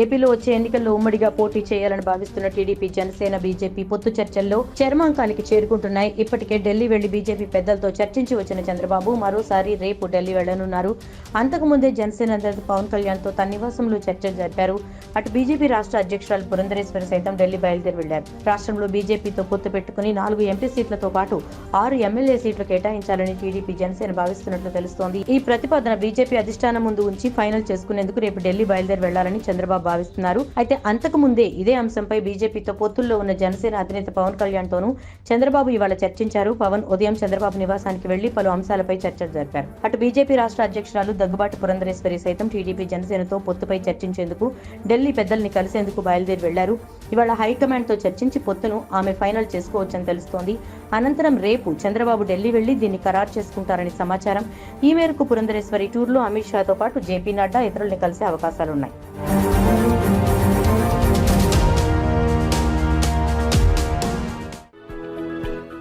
ఏపీలో వచ్చే ఎన్నికల్లో ఉమ్మడిగా పోటీ చేయాలని భావిస్తున్న టీడీపీ జనసేన బీజేపీ పొత్తు చర్చల్లో చర్మాంకానికి చేరుకుంటున్నాయి. ఇప్పటికే ఢిల్లీ వెళ్ళి బీజేపీ పెద్దలతో చర్చించి వచ్చిన చంద్రబాబు మరోసారి రేపు ఢిల్లీ వెళ్ళనున్నారు అంతకుముందే జనసేన అధినేత పవన్ కళ్యాణ్తో తన నివాసంలో చర్చలు జరిపారు. అటు బీజేపీ రాష్ట్ర అధ్యక్షురాలు పురంధరేశ్వరి సైతం ఢిల్లీ బయలుదేరి వెళ్ళారు రాష్ట్రంలో బీజేపీతో పొత్తు పెట్టుకుని నాలుగు ఎంపీ సీట్లతో పాటు ఆరు ఎమ్మెల్యే సీట్లు కేటాయించాలని టీడీపీ జనసేన భావిస్తున్నట్లు తెలుస్తోంది. ఈ ప్రతిపాదన బీజేపీ అధిష్టానం ముందు ఉంచి ఫైనల్ చేసుకునేందుకు రేపు ఢిల్లీ బయలుదేరి వెళ్ళాలని చంద్రబాబు భావిస్తున్నారు. అయితే అంతకు ముందే ఇదే అంశంపై బీజేపీతో పొత్తుల్లో ఉన్న జనసేన అధినేత పవన్ కళ్యాణ్ తోనూ చంద్రబాబు ఇవాళ చర్చించారు. పవన్ ఉదయం చంద్రబాబు నివాసానికి వెళ్ళి పలు అంశాలపై చర్చలు జరిపారు. అటు బీజేపీ రాష్ట్ర అధ్యక్షురాలు దగ్గుబాటి పురంధరేశ్వరి సైతం టీడీపీ జనసేనతో పొత్తుపై చర్చించేందుకు ఢిల్లీ పెద్దల్ని కలిసేందుకు బయలుదేరి వెళ్ళారు. ఇవాళ హైకమాండ్తో చర్చించి పొత్తును ఆమె ఫైనల్ చేసుకోవచ్చని తెలుస్తోంది. అనంతరం రేపు చంద్రబాబు ఢిల్లీ వెళ్ళి దీన్ని ఖరారు చేసుకుంటారని సమాచారం. ఈ మేరకు పురంధరేశ్వరి టూర్లో అమిత్ షాతో పాటు జేపీ నడ్డా ఇతరుల్ని కలిసే అవకాశాలున్నాయి.